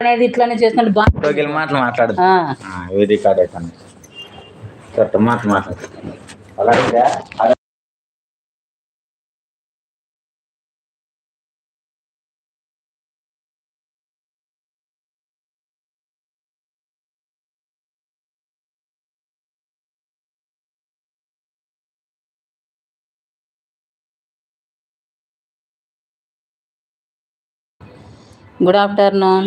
అనేది ఇట్లానే చేసినట్టు బాగా మాటలు మాట్లాడు కార్డ్ అయితాను చెత్త మాటలు మాట్లాడు. అలాగే గుడ్ ఆఫ్టర్నూన్.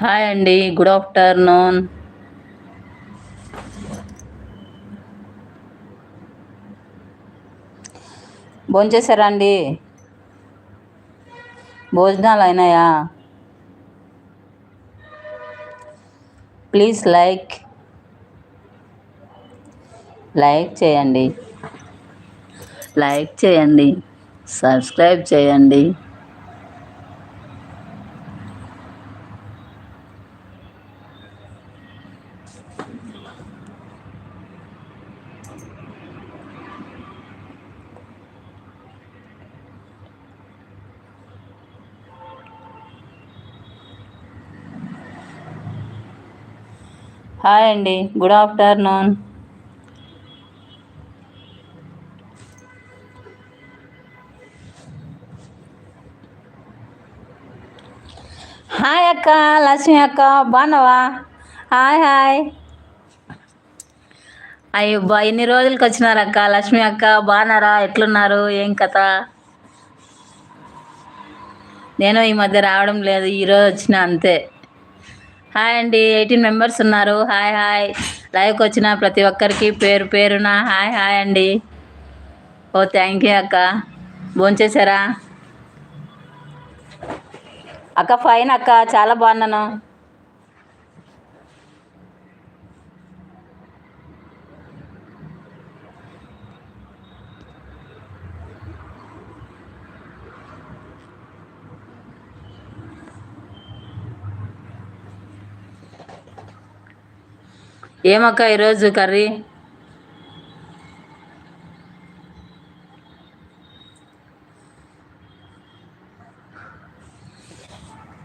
హాయ్ అండి గుడ్ ఆఫ్టర్నూన్. భోంచేశారా అండి? భోజనాలు అయినాయా? ప్లీజ్ లైక్ లైక్ చేయండి. లైక్ చేయండి సబ్స్క్రైబ్ చేయండి. హాయ్ అండి గుడ్ ఆఫ్టర్నూన్. హాయ్ అక్క లక్ష్మి అక్క బాగున్నావా? Hi hi. అయ్యో బా ఎన్ని రోజులకి వచ్చినారు అక్క? లక్ష్మి అక్క బాగున్నారా? ఎట్లున్నారు? ఏం కథ? నేను ఈ మధ్య రావడం లేదు ఈరోజు వచ్చిన అంతే. హాయ్ అండి ఎయిటీన్ మెంబర్స్ ఉన్నారు. Hi hi. లైవ్కి వచ్చిన ప్రతి ఒక్కరికి పేరు పేరున హాయ్ హాయ్ అండి. ఓ థ్యాంక్ యూ అక్క. భోంచేశారా? అక్క ఫైన్ అక్క. చాలా బాగున్నాను. ఏమక్క ఈరోజు కర్రీ?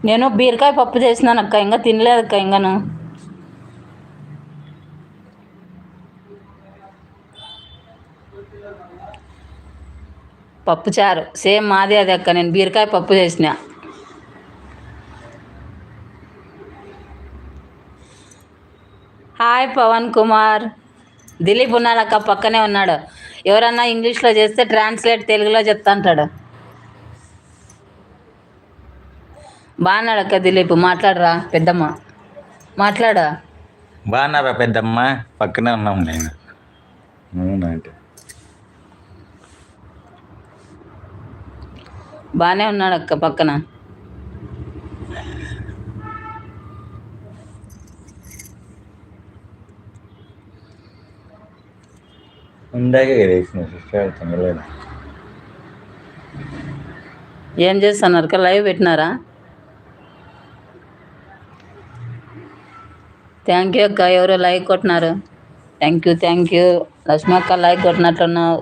నేను బీరకాయ పప్పు చేసినాను అక్క ఇంకా తినలేదు అక్క ఇంకాను పప్పు చారు సేమ్ మాదే అది అక్క నేను బీరకాయ పప్పు చేసిన. హాయ్ పవన్ కుమార్. దిలీప్ ఉన్నాడు అక్క పక్కనే ఉన్నాడు. ఎవరన్నా ఇంగ్లీష్లో చేస్తే ట్రాన్స్లేట్ తెలుగులో చెప్తా అంటాడు బాగున్నాడు అక్క దిలీప్ మాట్లాడరా పెద్దమ్మ. మాట్లాడా. బాగున్నారా పెద్దమ్మ? పక్కనే ఉన్నాం నేను. అవునా అంటే. బాగానే ఉన్నాడు అక్క పక్కన. ఇందాకే కదా వేసిన సిస్టర్ ఏం చేస్తున్నారు? అక్క లైవ్ పెట్టినారా? థ్యాంక్ యూ అక్క ఎవరో లైక్ కొట్టినారు. Thank you thank you Lakshmi అక్క లైక్ కొట్టినట్లున్నావు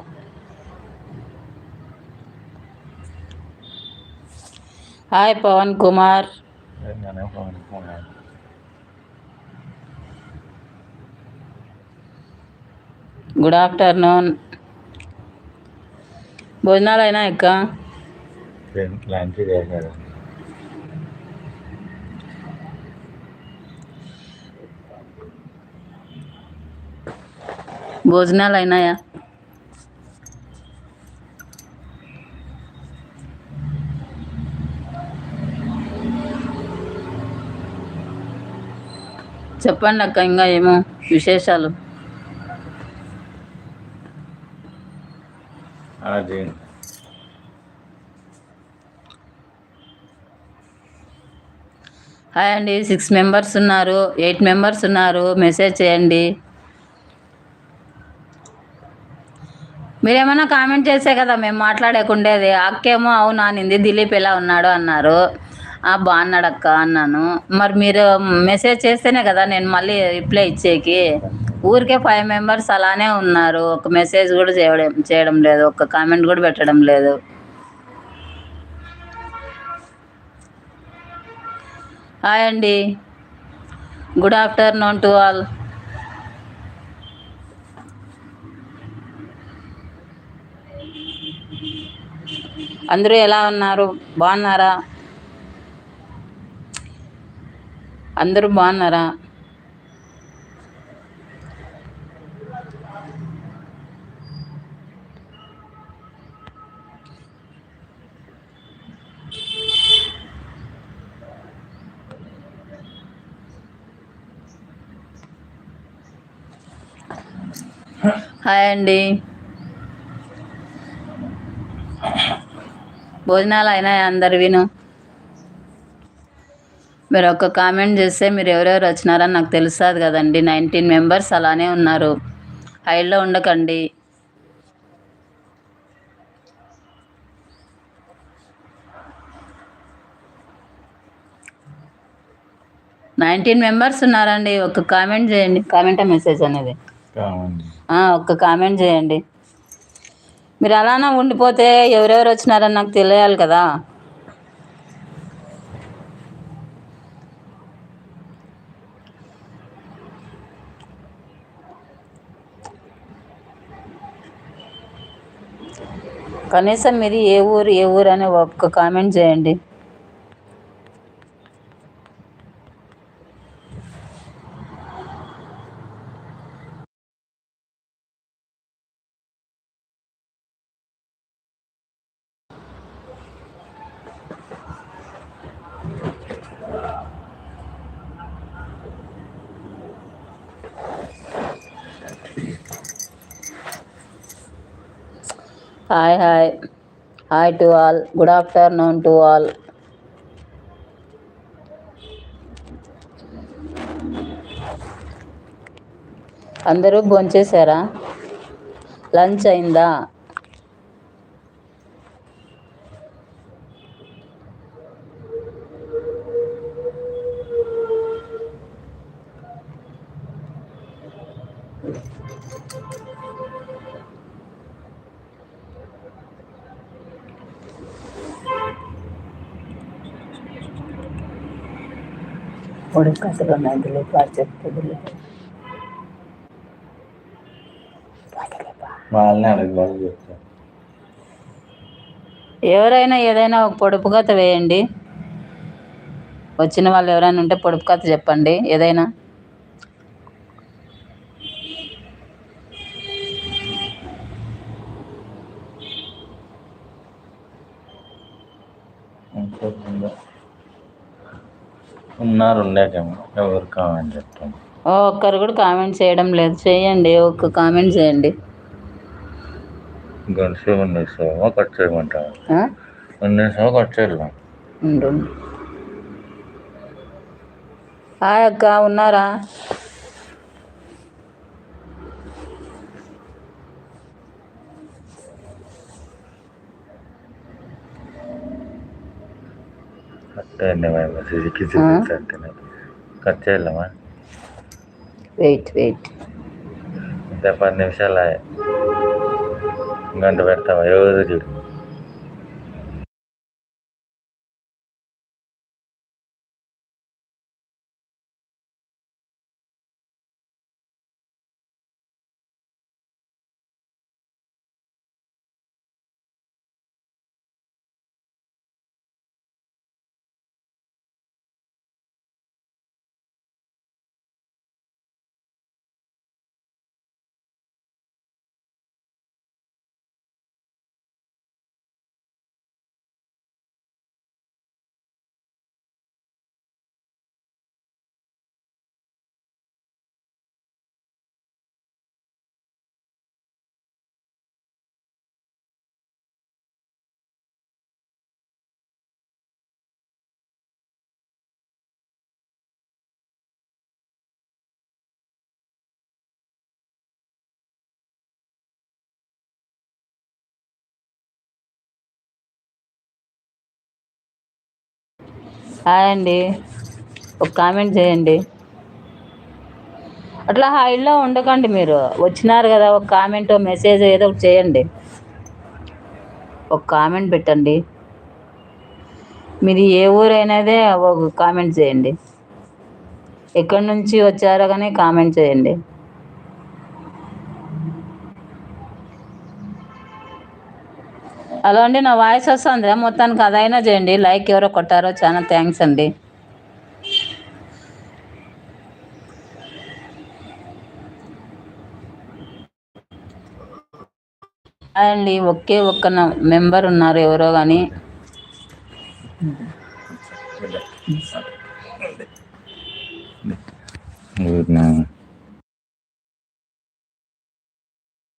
హాయ్ పవన్ కుమార్. నేనే ఫోన్ గుడ్ ఆఫ్టర్నూన్ భోజనాలు అయినా చేశారు? భోజనాలు అయినాయా చెప్పండి అక్క ఇంకా ఏమో విశేషాలు? అలా హాయ్ అండి. సిక్స్ మెంబర్స్ ఉన్నారు. ఎయిట్ మెంబర్స్ ఉన్నారు. మెసేజ్ చేయండి. మీరేమైనా కామెంట్ చేసే కదా మేము మాట్లాడకుండేది. అక్కేమో అవును అనింది. దిలీప్ ఎలా ఉన్నాడు అన్నారు. బాగున్నాడు అక్క అన్నాను. మరి మీరు మెసేజ్ చేస్తేనే కదా నేను మళ్ళీ రిప్లై ఇచ్చేకి. ఊరికే ఫైవ్ మెంబర్స్ అలానే ఉన్నారు. ఒక మెసేజ్ కూడా చేయడం చేయడం లేదు. ఒక కామెంట్ కూడా పెట్టడం లేదు. హాయ్ అండి. గుడ్ ఆఫ్టర్నూన్ టు ఆల్ అందరూ ఎలా ఉన్నారు? బాగున్నారా? అందరూ బాగున్నారా? హాయ్ అండి. భోజనాలు అయినాయి అందరు విను. మీరు ఒక కామెంట్ చేస్తే మీరు ఎవరెవరు వచ్చినారని నాకు తెలుస్తుంది కదండి. నైన్టీన్ మెంబర్స్ అలానే ఉన్నారు. హైలో ఉండకండి. నైన్టీన్ మెంబర్స్ ఉన్నారండి. ఒక కామెంట్ చేయండి. కామెంట్ మెసేజ్ అనేది. ఒక్క కామెంట్ చేయండి. మీరు అలానే ఉండిపోతే ఎవరెవరు వచ్చినారని నాకు తెలియాలి కదా. కనీసం మీరు ఏ ఊరు ఏ ఊరు అని ఒక్క కామెంట్ చేయండి. Hi hi. Hi to all. Good afternoon to all. అందరూ భోంచేశారా? లంచ్ అయిందా? కథలు వాడు చెప్తే దిలీప్ వాళ్ళని అడగవాలి చెప్తాను ఎవరైనా ఏదైనా ఒక పొడుపు కథ వేయండి. వచ్చిన వాళ్ళు ఎవరైనా ఉంటే పొడుపు కథ చెప్పండి ఏదైనా. ఉన్నారు ఉండేకేమో ఎవరు కావాలని చెప్తాను ఒక్కరు కూడా కామెంట్ చేయడం లేదు. చేయండి ఒక్క కామెంట్ చేయండి. కట్ కట్ చేయాలి. హాయ్ అక్క ఉన్నారా? కట్ ఆ? అంటేనే కట్ చేయాలమ్మా వెయిట్ వెయిట్ ఇంకా పది నిమిషాలు గంట పెడతామా ఎవరు చూడు. హాయ్ అండి. ఒక కామెంట్ చేయండి. అట్లా హైలో ఉండకండి మీరు. వచ్చినారు కదా ఒక కామెంట్ మెసేజ్ ఏదో ఒకటి చేయండి. ఒక కామెంట్ పెట్టండి. మీది ఏ ఊరైనదే ఒక కామెంట్ చేయండి. ఎక్కడి నుంచి వచ్చారో కానీ కామెంట్ చేయండి. హలో అండి నా వాయిస్ వస్తుందా మొత్తానికి అదైనా చేయండి. లైక్ ఎవరో కొట్టారో చాలా థ్యాంక్స్ అండి. అండి ఒకే ఒక్క మెంబర్ ఉన్నారు ఎవరో కానీ ఊరినా